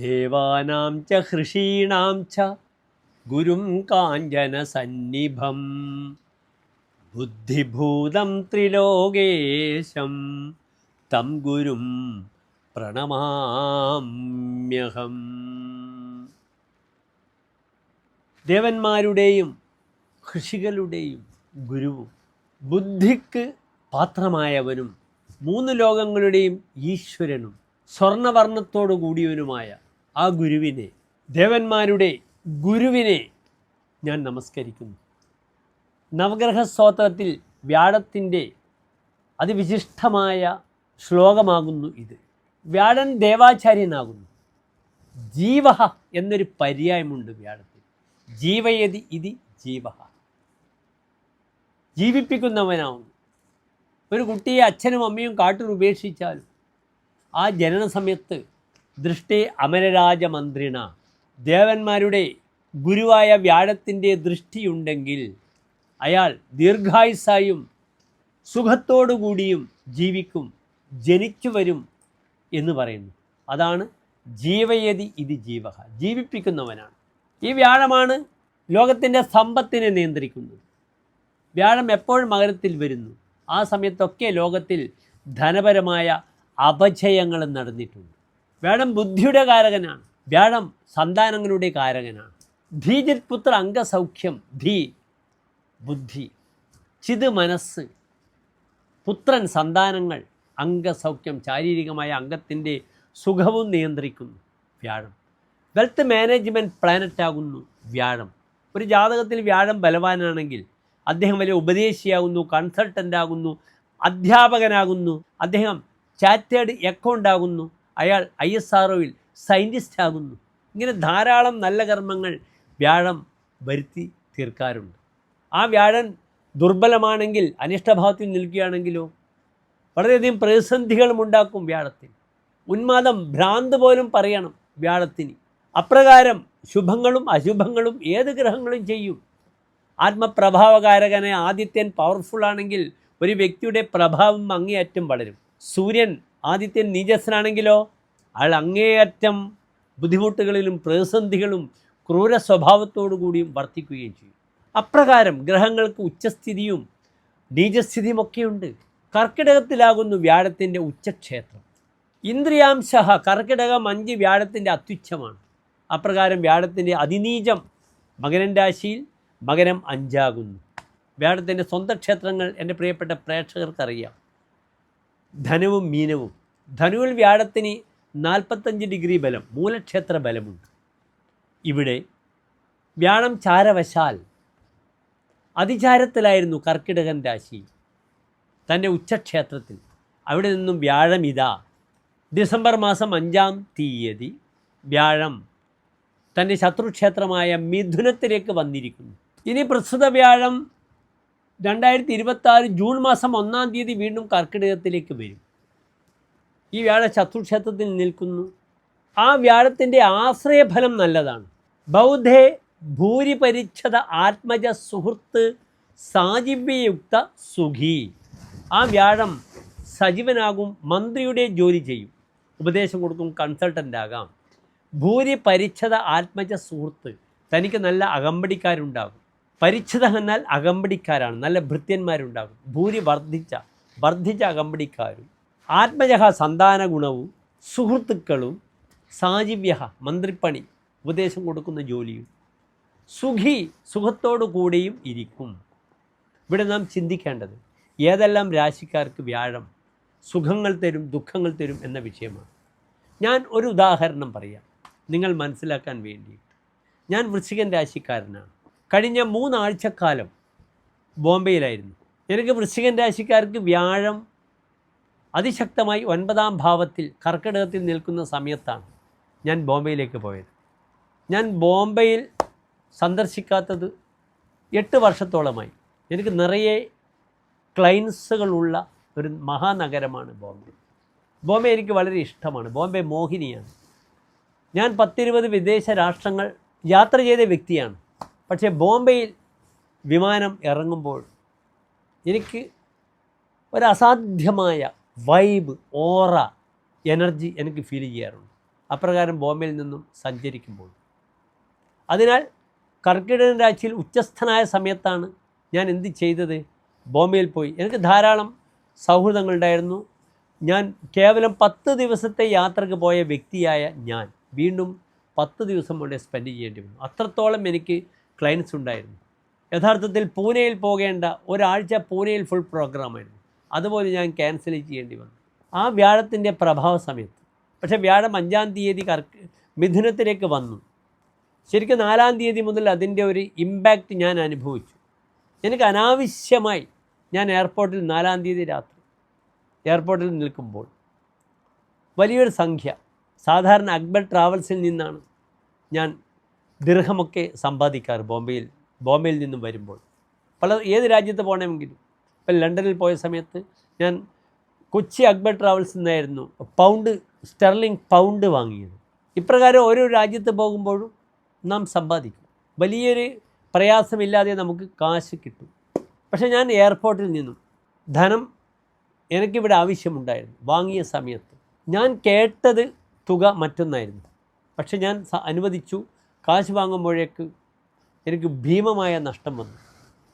ദേവാനാം ച ഹൃഷീണാം ച ഗുരും കാഞ്ചന സന്നിഭം ബുദ്ധിഭൂതം ത്രിലോകേശം തം ഗുരും പ്രണമാമ്യഹം. ദേവന്മാരുടെയും ഋഷികളുടെയും ഗുരുവും ബുദ്ധിക്ക് പാത്രമായവനും മൂന്ന് ലോകങ്ങളുടെയും ഈശ്വരനും സ്വർണവർണത്തോടു കൂടിയവനുമായ ആ ഗുരുവിനെ ദേവന്മാരുടെ ഗുരുവിനെ ഞാൻ നമസ്കരിക്കുന്നു. നവഗ്രഹ സ്തോത്രത്തിൽ വ്യാഴത്തിന്റെ അതിവിശിഷ്ടമായ ശ്ലോകമാകുന്നു ഇത്. വ്യാഴൻ ദേവാചാര്യനാകുന്നു. ജീവ എന്നൊരു പര്യായമുണ്ട് വ്യാഴത്തിൽ. ജീവയതി ഇതി ജീവ ജീവിപ്പിക്കുന്നവനാവുന്നു. ഒരു കുട്ടിയെ അച്ഛനും അമ്മയും കാട്ടിൽ ഉപേക്ഷിച്ചാലും ആ ജനന സമയത്ത് ദൃഷ്ടി അമരരാജമന്ത്രിണ. ദേവന്മാരുടെ ഗുരുവായ വ്യാഴത്തിന്റെ ദൃഷ്ടിയുണ്ടെങ്കിൽ അയാൾ ദീർഘായുസായും സുഖത്തോടുകൂടിയും ജീവിക്കും ജനിച്ചു വരും എന്ന് പറയുന്നു. അതാണ് ജീവയതി ഇത് ജീവ ജീവിപ്പിക്കുന്നവനാണ്. ഈ വ്യാഴമാണ് ലോകത്തിന്റെ സമ്പത്തിനെ നിയന്ത്രിക്കുന്നത്. വ്യാഴം എപ്പോഴും മകരത്തിൽ വരുന്നു. ആ സമയത്തൊക്കെ ലോകത്തിൽ ധനപരമായ അപജയങ്ങൾ നടന്നിട്ടുണ്ട്. വ്യാഴം ബുദ്ധിയുടെ കാരകനാണ്. വ്യാഴം സന്താനങ്ങളുടെ കാരകനാണ്. ധീജിത് പുത്ര അംഗസൗഖ്യം ധീ ബുദ്ധി. ചിത് മനസ്സ്. പുത്രൻ സന്താനങ്ങൾ അംഗസൗഖ്യം ശാരീരികമായ അംഗത്തിന്റെ സുഖവും നിയന്ത്രിക്കുന്നു. വ്യാഴം. വെൽത്ത് മാനേജ്മെന്റ് പ്ലാനറ്റ് ആകുന്നു വ്യാഴം. ഒരു ജാതകത്തിൽ വ്യാഴം ബലവാനാണെങ്കിൽ അദ്ദേഹം വലിയ ഉപദേശിയാകുന്നു കൺസൾട്ടന്റ് ആകുന്നു അധ്യാപകനാകുന്നു. അദ്ദേഹം ചാറ്റേഡ് അക്കൗണ്ട് ആകുന്നു അയാൾ ഐ എസ് ആർ സയന്റിസ്റ്റ് ആകുന്നു ഇങ്ങനെ ധാരാളം നല്ല കർമ്മങ്ങൾ വ്യാഴം വരുത്തി തീർക്കാറുണ്ട്. ആ വ്യാഴൻ ദുർബലമാണെങ്കിൽ അനിഷ്ടഭാവത്തിൽ നിൽക്കുകയാണെങ്കിലോ? വളരെയധികം പ്രതിസന്ധികളും ഉണ്ടാക്കും വ്യാഴത്തിന്. ഉന്മാദം ഭ്രാന്ത് പോലും പറയണം വ്യാഴത്തിന്. അപ്രകാരം ശുഭങ്ങളും അശുഭങ്ങളും ഏത് ഗ്രഹങ്ങളും ചെയ്യും. ആത്മപ്രഭാവകാരകനെ ആദിത്യൻ പവർഫുൾ ആണെങ്കിൽ ഒരു വ്യക്തിയുടെ പ്രഭാവം അങ്ങേയറ്റം വളരും. സൂര്യൻ ആദിത്യൻ നീചസ്സനാണെങ്കിലോ അയാൾ അങ്ങേയറ്റം ബുദ്ധിമുട്ടുകളിലും പ്രതിസന്ധികളും ക്രൂര സ്വഭാവത്തോടു കൂടിയും വർത്തിക്കുകയും ചെയ്യും. അപ്രകാരം ഗ്രഹങ്ങൾക്ക് ഉച്ചസ്ഥിതിയും നീചസ്ഥിതിയുമൊക്കെയുണ്ട്. കർക്കിടകത്തിലാകുന്നു വ്യാഴത്തിന്റെ ഉച്ചക്ഷേത്രം. ഇന്ദ്രിയാംശ കർക്കിടകം അഞ്ച് വ്യാഴത്തിന്റെ അത്യുച്ഛമാണ്. അപ്രകാരം വ്യാഴത്തിന്റെ അതിനീചം മകരൻ രാശിയിൽ മകരം അഞ്ചാകുന്നു. വ്യാഴത്തിന്റെ സ്വന്തം ക്ഷേത്രങ്ങൾ എന്റെ പ്രിയപ്പെട്ട പ്രേക്ഷകർക്കറിയാം. ധനുവും മീനവും. ധനുവിൽ വ്യാഴത്തിന് നാൽപ്പത്തഞ്ച് ഡിഗ്രി ബലം മൂലക്ഷേത്ര ബലമുണ്ട്. ഇവിടെ വ്യാഴം ചാരവശാൽ അതിചാരത്തിലായിരുന്നു കർക്കിടകൻ രാശി തന്റെ ഉച്ചക്ഷേത്രത്തിൽ. അവിടെ നിന്നും വ്യാഴം ഇതാ. ഡിസംബർ മാസം അഞ്ചാം തീയതി വ്യാഴം തന്റെ ശത്രുക്ഷേത്രമായ മിഥുനത്തിലേക്ക് വന്നിരിക്കുന്നു. ഇനി പ്രസ്തുത വ്യാഴം രണ്ടായിരത്തി ഇരുപത്തി ജൂൺ മാസം ഒന്നാം തീയതി വീണ്ടും കർക്കിടകത്തിലേക്ക് വരും. ഈ വ്യാഴ ശത്രുക്ഷേത്രത്തിൽ നിൽക്കുന്നു. ആ വ്യാഴത്തിന്റെ ആശ്രയഫലം നല്ലതാണ്. ബൗദ്ധേ ഭൂരിപരിച്ഛത ആത്മജ സുഹൃത്ത് സാജീവ്യയുക്ത സുഖി. ആ വ്യാഴം സജീവനാകും മന്ത്രിയുടെ ജോലി ചെയ്യും. ഉപദേശം കൊടുക്കും കൺസൾട്ടന്റ് ആകാം. ഭൂരിപരിച്ഛത ആത്മജ സുഹൃത്ത് തനിക്ക് നല്ല അകമ്പടിക്കാരുണ്ടാകും. പരിച്ഛത എന്നാൽ അകമ്പടിക്കാരാണ്. നല്ല ഭൃത്യന്മാരുണ്ടാകും. ഭൂരി വർദ്ധിച്ച വർദ്ധിച്ച അകമ്പടിക്കാരും. ആത്മജഹ സന്താന ഗുണവും സുഹൃത്തുക്കളും സാജീവ്യ മന്ത്രിപ്പണി ഉപദേശം കൊടുക്കുന്ന ജോലിയും സുഖി സുഖത്തോടു കൂടിയും ഇരിക്കും. ഇവിടെ നാം ചിന്തിക്കേണ്ടത് ഏതെല്ലാം രാശിക്കാർക്ക് വ്യാഴം സുഖങ്ങൾ തരും ദുഃഖങ്ങൾ തരും എന്ന വിഷയമാണ്. ഞാൻ ഒരു ഉദാഹരണം പറയാം. നിങ്ങൾ മനസ്സിലാക്കാൻ വേണ്ടി ഞാൻ വൃശ്ചികൻ രാശിക്കാരനാണ്. കഴിഞ്ഞ മൂന്നാഴ്ചക്കാലം ബോംബെയിലായിരുന്നു. എനിക്ക് വൃശ്ചികൻ രാശിക്കാർക്ക് വ്യാഴം അതിശക്തമായി ഒൻപതാം ഭാവത്തിൽ കർക്കിടകത്തിൽ നിൽക്കുന്ന സമയത്താണ് ഞാൻ ബോംബെയിലേക്ക് പോയത്. ഞാൻ ബോംബെയിൽ സന്ദർശിക്കാത്തത് എട്ട് വർഷത്തോളമായി. എനിക്ക് നിറയെ ക്ലൈൻസുകളുള്ള ഒരു മഹാനഗരമാണ് ബോംബെ. ബോംബെ എനിക്ക് വളരെ ഇഷ്ടമാണ്. ബോംബെ മോഹിനിയാണ്. ഞാൻ പത്തിരുപത് വിദേശ രാഷ്ട്രങ്ങൾ യാത്ര ചെയ്ത വ്യക്തിയാണ്. പക്ഷേ ബോംബെയിൽ വിമാനം ഇറങ്ങുമ്പോൾ എനിക്ക് ഒരു അസാധ്യമായ വൈബ് ഓറ എനർജി എനിക്ക് ഫീൽ ചെയ്യാറുണ്ട്. അപ്രകാരം ബോംബെയിൽ നിന്നും സഞ്ചരിക്കുമ്പോൾ. അതിനാൽ കർക്കിടക രാശിയിൽ ഉച്ചസ്ഥനായ സമയത്താണ് ഞാൻ എന്ത് ചെയ്തത്? ബോംബെയിൽ പോയി. എനിക്ക് ധാരാളം സൗഹൃദങ്ങളുണ്ടായിരുന്നു ഞാൻ കേവലം പത്ത് ദിവസത്തെ യാത്രയ്ക്ക് പോയ വ്യക്തിയായ ഞാൻ വീണ്ടും പത്ത് ദിവസം കൊണ്ട് സ്പെൻഡ് ചെയ്യേണ്ടി വന്നു. അത്രത്തോളം എനിക്ക് ക്ലയൻസ് ഉണ്ടായിരുന്നു. യഥാർത്ഥത്തിൽ പൂനെയിൽ പോകേണ്ട ഒരാഴ്ച പൂനെയിൽ ഫുൾ പ്രോഗ്രാമായിരുന്നു അതുപോലെ ഞാൻ ക്യാൻസൽ ചെയ്യേണ്ടി വന്നു. ആ വ്യാഴത്തിന്റെ പ്രഭാവ സമയത്ത്. പക്ഷേ വ്യാഴം അഞ്ചാം തീയതി കർക്ക് മിഥുനത്തിലേക്ക് വന്നു. ശരിക്കും നാലാം തീയതി മുതൽ അതിന്റെ ഒരു ഇമ്പാക്റ്റ് ഞാൻ അനുഭവിച്ചു. എനിക്ക് അനാവശ്യമായി ഞാൻ എയർപോർട്ടിൽ നാലാം തീയതി രാത്രി എയർപോർട്ടിൽ നിൽക്കുമ്പോൾ വലിയൊരു സംഖ്യ. സാധാരണ അക്ബർ ട്രാവൽസിൽ നിന്നാണ് ഞാൻ ദീർഘമൊക്കെ സമ്പാദിക്കാറ് ബോംബെയിൽ ബോംബെയിൽ നിന്നും വരുമ്പോൾ. പല ഏത് രാജ്യത്ത് പോകണമെങ്കിലും. ഇപ്പം ലണ്ടനിൽ പോയ സമയത്ത് ഞാൻ കൊച്ചി അക്ബർ ട്രാവൽസ് നിന്നായിരുന്നു പൗണ്ട് സ്റ്റെർലിംഗ് പൗണ്ട് വാങ്ങിയത്. ഇപ്രകാരം ഓരോ രാജ്യത്ത് പോകുമ്പോഴും നാം സമ്പാദിക്കും. വലിയൊരു പ്രയാസമില്ലാതെ നമുക്ക് കാശ് കിട്ടും. പക്ഷേ ഞാൻ എയർപോർട്ടിൽ നിന്നും ധനം എനിക്കിവിടെ ആവശ്യമുണ്ടായിരുന്നു വാങ്ങിയ സമയത്ത്. ഞാൻ കേട്ടത് തുക മറ്റൊന്നായിരുന്നു. പക്ഷെ ഞാൻ അനുവദിച്ചു കാശ് വാങ്ങുമ്പോഴേക്ക് എനിക്ക് ഭീമമായ നഷ്ടം വന്നു.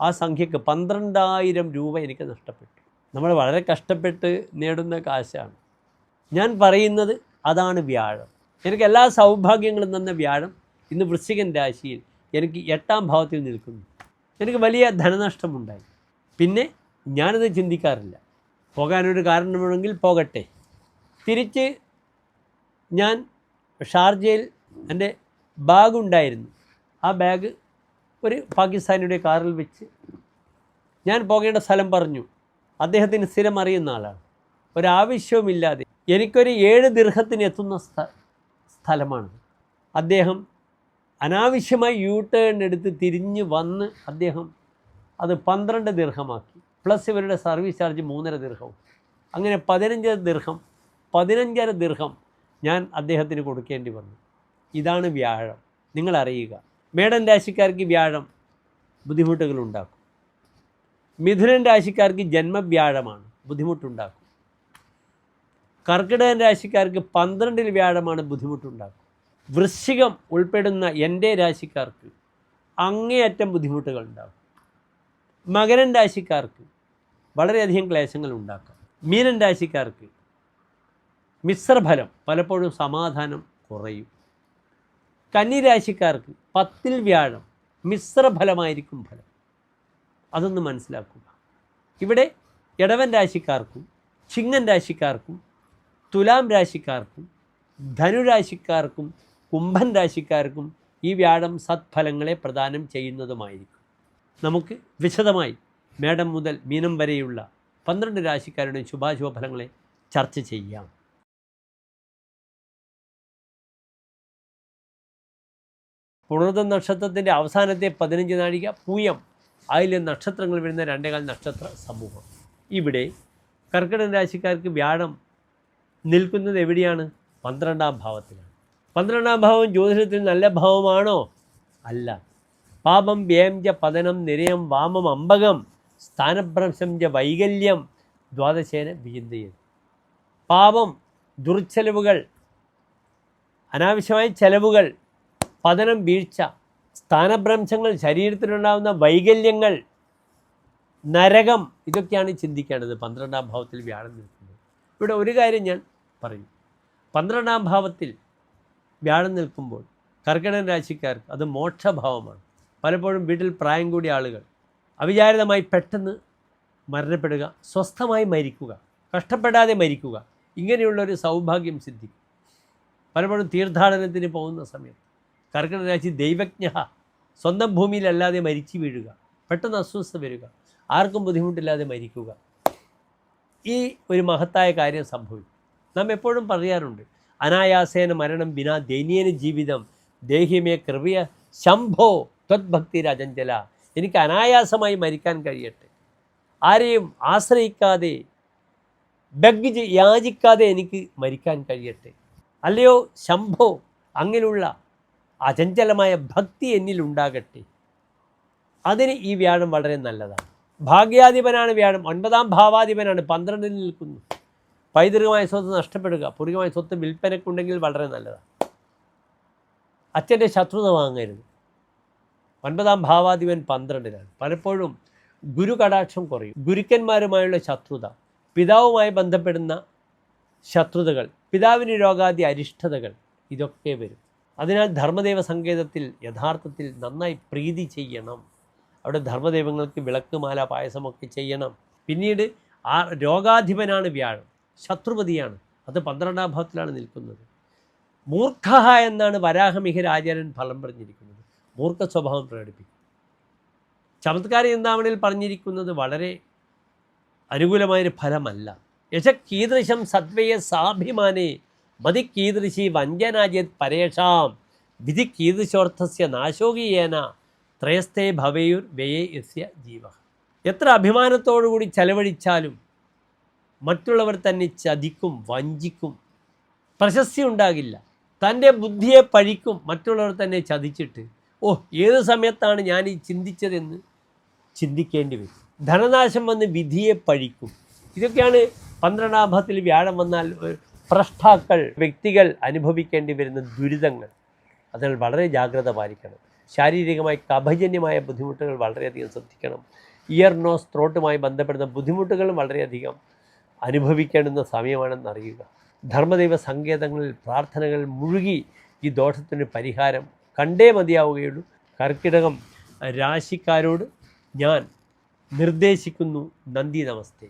ആ സംഖ്യക്ക് പന്ത്രണ്ടായിരം രൂപ എനിക്ക് നഷ്ടപ്പെട്ടു. നമ്മൾ വളരെ കഷ്ടപ്പെട്ട് നേടുന്ന കാശാണ്. ഞാൻ പറയുന്നത് അതാണ് വ്യാഴം. എനിക്ക് എല്ലാ സൗഭാഗ്യങ്ങളും തന്ന വ്യാഴം ഇന്ന് വൃശ്ചികൻ രാശിയിൽ എനിക്ക് എട്ടാം ഭാവത്തിൽ നിൽക്കുന്നു. എനിക്ക് വലിയ ധനനഷ്ടമുണ്ടായി. പിന്നെ ഞാനത് ചിന്തിക്കാറില്ല. പോകാനൊരു കാരണമുണ്ടെങ്കിൽ പോകട്ടെ. തിരിച്ച് ഞാൻ ഷാർജയിൽ എന്റെ ബാഗ് ഉണ്ടായിരുന്നു ആ ബാഗ് ഒരു പാകിസ്ഥാനിയുടെ കാറിൽ വെച്ച് ഞാൻ പോകേണ്ട സ്ഥലം പറഞ്ഞു. അദ്ദേഹത്തിന് സ്ഥിരം അറിയുന്ന ആളാണ്. ഒരാവശ്യവുമില്ലാതെ എനിക്കൊരു ഏഴ് ദീർഘത്തിന് എത്തുന്ന സ്ഥ സ്ഥലമാണ്. അദ്ദേഹം അനാവശ്യമായി യൂ ടേൺ എടുത്ത് തിരിഞ്ഞ് വന്ന് അദ്ദേഹം അത് പന്ത്രണ്ട് ദീർഘമാക്കി. പ്ലസ് ഇവരുടെ സർവീസ് ചാർജ് മൂന്നര ദീർഘവും. അങ്ങനെ പതിനഞ്ചര ദീർഘം പതിനഞ്ചര ദീർഘം ഞാൻ അദ്ദേഹത്തിന് കൊടുക്കേണ്ടി വന്നു. ഇതാണ് വ്യാഴം. നിങ്ങൾ അറിയുക മേടൻ രാശിക്കാർക്ക് വ്യാഴം ബുദ്ധിമുട്ടുകൾ ഉണ്ടാക്കും മിഥുനൻ രാശിക്കാർക്ക് ജന്മവ്യാഴമാണ് ബുദ്ധിമുട്ടുണ്ടാക്കും. കർക്കിടകൻ രാശിക്കാർക്ക് പന്ത്രണ്ടിൽ വ്യാഴമാണ് ബുദ്ധിമുട്ടുണ്ടാക്കും. വൃശ്ചികം ഉൾപ്പെടുന്ന എന്റെ രാശിക്കാർക്ക് അങ്ങേയറ്റം ബുദ്ധിമുട്ടുകൾ ഉണ്ടാകും മകരൻ രാശിക്കാർക്ക് വളരെയധികം ക്ലേശങ്ങൾ ഉണ്ടാക്കാം മീനൻ രാശിക്കാർക്ക് മിശ്രഫലം പലപ്പോഴും സമാധാനം കുറയും. കന്നി രാശിക്കാർക്ക് പത്തിൽ വ്യാഴം മിശ്രഫലമായിരിക്കും ഫലം. അതൊന്ന് മനസ്സിലാക്കുക. ഇവിടെ ഇടവൻ രാശിക്കാർക്കും ചിങ്ങൻ രാശിക്കാർക്കും തുലാം രാശിക്കാർക്കും ധനുരാശിക്കാർക്കും കുംഭൻ രാശിക്കാർക്കും ഈ വ്യാഴം സത്ഫലങ്ങളെ പ്രദാനം ചെയ്യുന്നതുമായിരിക്കും. നമുക്ക് വിശദമായി മേടം മുതൽ മീനം വരെയുള്ള പന്ത്രണ്ട് രാശിക്കാരുടെ ശുഭാശുഭ ഫലങ്ങളെ ചർച്ച ചെയ്യാം. പുണർദ നക്ഷത്രത്തിന്റെ അവസാനത്തെ പതിനഞ്ച് നാഴിക പൂയം. അതിലെ നക്ഷത്രങ്ങൾ വരുന്ന രണ്ടേകാൽ നക്ഷത്ര സമൂഹം. ഇവിടെ കർക്കിടക രാശിക്കാർക്ക് വ്യാഴം നിൽക്കുന്നത് എവിടെയാണ്? പന്ത്രണ്ടാം ഭാവത്തിലാണ്. പന്ത്രണ്ടാം ഭാവം ജ്യോതിഷത്തിൽ നല്ല ഭാവമാണോ? അല്ല. പാപം വ്യയം ച പതനം നിരയം വാമം അമ്പകം സ്ഥാനഭ്രംശം ച വൈകല്യം ദ്വാദശേന വിചിന്തയത് പാപം ദുർച്ചെലവുകൾ അനാവശ്യമായ ചെലവുകൾ പതനം വീഴ്ച സ്ഥാനഭ്രംശങ്ങൾ ശരീരത്തിലുണ്ടാകുന്ന വൈകല്യങ്ങൾ നരകം ഇതൊക്കെയാണ് ചിന്തിക്കേണ്ടത്. പന്ത്രണ്ടാം ഭാവത്തിൽ വ്യാഴം നിൽക്കുന്നത് ഇവിടെ ഒരു കാര്യം ഞാൻ പറയും. പന്ത്രണ്ടാം ഭാവത്തിൽ വ്യാഴം നിൽക്കുമ്പോൾ കർക്കിടൻ രാശിക്കാർക്ക് അത് മോക്ഷഭാവമാണ്. പലപ്പോഴും വീട്ടിൽ പ്രായം കൂടിയ ആളുകൾ അവിചാരിതമായി പെട്ടെന്ന് മരണപ്പെടുക സ്വസ്ഥമായി മരിക്കുക കഷ്ടപ്പെടാതെ മരിക്കുക ഇങ്ങനെയുള്ളൊരു സൗഭാഗ്യം സിദ്ധിക്കും. പലപ്പോഴും തീർത്ഥാടനത്തിന് പോകുന്ന സമയത്ത് കർക്കിടക രാശി ദൈവജ്ഞ സ്വന്തം ഭൂമിയിലല്ലാതെ മരിച്ചു വീഴുക. പെട്ടെന്ന് അസ്വസ്ഥ വരിക. ആർക്കും ബുദ്ധിമുട്ടില്ലാതെ മരിക്കുക. ഈ ഒരു മഹത്തായ കാര്യം സംഭവിക്കും. നാം എപ്പോഴും പറയാറുണ്ട് അനായാസേന മരണം ബിനാ ദൈനീയന ജീവിതം ദേഹ്യമേ കൃപയ ശംഭോ ത്വത്ഭക്തി രാജഞ്ചല എനിക്ക് അനായാസമായി മരിക്കാൻ കഴിയട്ടെ. ആരെയും ആശ്രയിക്കാതെ ബഗ് യാചിക്കാതെ എനിക്ക് മരിക്കാൻ കഴിയട്ടെ. അല്ലയോ ശംഭോ അങ്ങനെയുള്ള അചഞ്ചലമായ ഭക്തി എന്നിൽ ഉണ്ടാകട്ടെ. അതിന് ഈ വ്യാഴം വളരെ നല്ലതാണ്. ഭാഗ്യാധിപനാണ് വ്യാഴം. ഒൻപതാം ഭാവാധിപനാണ്. പന്ത്രണ്ടിൽ നിൽക്കുന്നു. പൈതൃകമായ സ്വത്ത് നഷ്ടപ്പെടുക പൂർവികമായ സ്വത്ത് വിൽപ്പനക്കുണ്ടെങ്കിൽ വളരെ നല്ലതാണ്. അച്ഛന്റെ ശത്രുത വാങ്ങരുത്. ഒൻപതാം ഭാവാധിപൻ പന്ത്രണ്ടിലാണ്. പലപ്പോഴും ഗുരു കടാക്ഷം കുറയും. ഗുരുക്കന്മാരുമായുള്ള ശത്രുത പിതാവുമായി ബന്ധപ്പെടുന്ന ശത്രുതകൾ പിതാവിന് രോഗാദി അരിഷ്ടതകൾ ഇതൊക്കെ വരും. അതിനാൽ ധർമ്മദേവ സങ്കേതത്തിൽ യഥാർത്ഥത്തിൽ നന്നായി പ്രീതി ചെയ്യണം. അവിടെ ധർമ്മദൈവങ്ങൾക്ക് വിളക്ക് മാല പായസമൊക്കെ ചെയ്യണം. പിന്നീട് ആ രോഗാധിപനാണ് വ്യാഴം. ശത്രുപതിയാണ്. അത് പന്ത്രണ്ടാം ഭാവത്തിലാണ് നിൽക്കുന്നത്. മൂർഖ എന്നാണ് വരാഹമിഹിരാചാര്യൻ ഫലം പറഞ്ഞിരിക്കുന്നത്. മൂർഖ സ്വഭാവം പ്രകടിപ്പിക്കും. ചമത്കാരി എന്താവണിൽ പറഞ്ഞിരിക്കുന്നത് വളരെ അനുകൂലമായൊരു ഫലമല്ല. യശ കീദൃശം സദ്വയ സാഭിമാനെ മതി കീദൃശി വഞ്ചനാചേത് പരേഷാം. വിധി കീദൃശോർത്ഥസ്യ നാശോകിയേന ത്രയസ്ഥേ ഭവയുർ വ്യയേ യസ്യ ജീവ. എത്ര അഭിമാനത്തോടുകൂടി ചെലവഴിച്ചാലും മറ്റുള്ളവർ തന്നെ ചതിക്കും വഞ്ചിക്കും പ്രശസ്തി ഉണ്ടാകില്ല തന്റെ ബുദ്ധിയെ പഴിക്കും മറ്റുള്ളവർ തന്നെ ചതിച്ചിട്ട്. ഓ ഏത് സമയത്താണ് ഞാൻ ഈ ചിന്തിച്ചതെന്ന് ചിന്തിക്കേണ്ടി വരും. ധനനാശം വന്ന് വിധിയെ പഴിക്കും. ഇതൊക്കെയാണ് പന്ത്രണ്ടാം ഭാഗത്തിൽ വ്യാഴം വന്നാൽ ഭ്രഷ്ടാക്കൾ വ്യക്തികൾ അനുഭവിക്കേണ്ടി വരുന്ന ദുരിതങ്ങൾ അതിൽ വളരെ ജാഗ്രത പാലിക്കണം. ശാരീരികമായി കഭജന്യമായ ബുദ്ധിമുട്ടുകൾ വളരെയധികം ശ്രദ്ധിക്കണം. ഇയർ നോസ് ത്രോട്ടുമായി ബന്ധപ്പെടുന്ന ബുദ്ധിമുട്ടുകളും വളരെയധികം അനുഭവിക്കേണ്ടുന്ന സമയമാണെന്ന് അറിയുക. ധർമ്മദൈവ സങ്കേതങ്ങളിൽ പ്രാർത്ഥനകൾ മുഴുകി ഈ ദോഷത്തിന് പരിഹാരം കണ്ടേ മതിയാവുകയുള്ളൂ. കർക്കിടകം രാശിക്കാരോട് ഞാൻ നിർദ്ദേശിക്കുന്നു നന്ദി നമസ്തേ.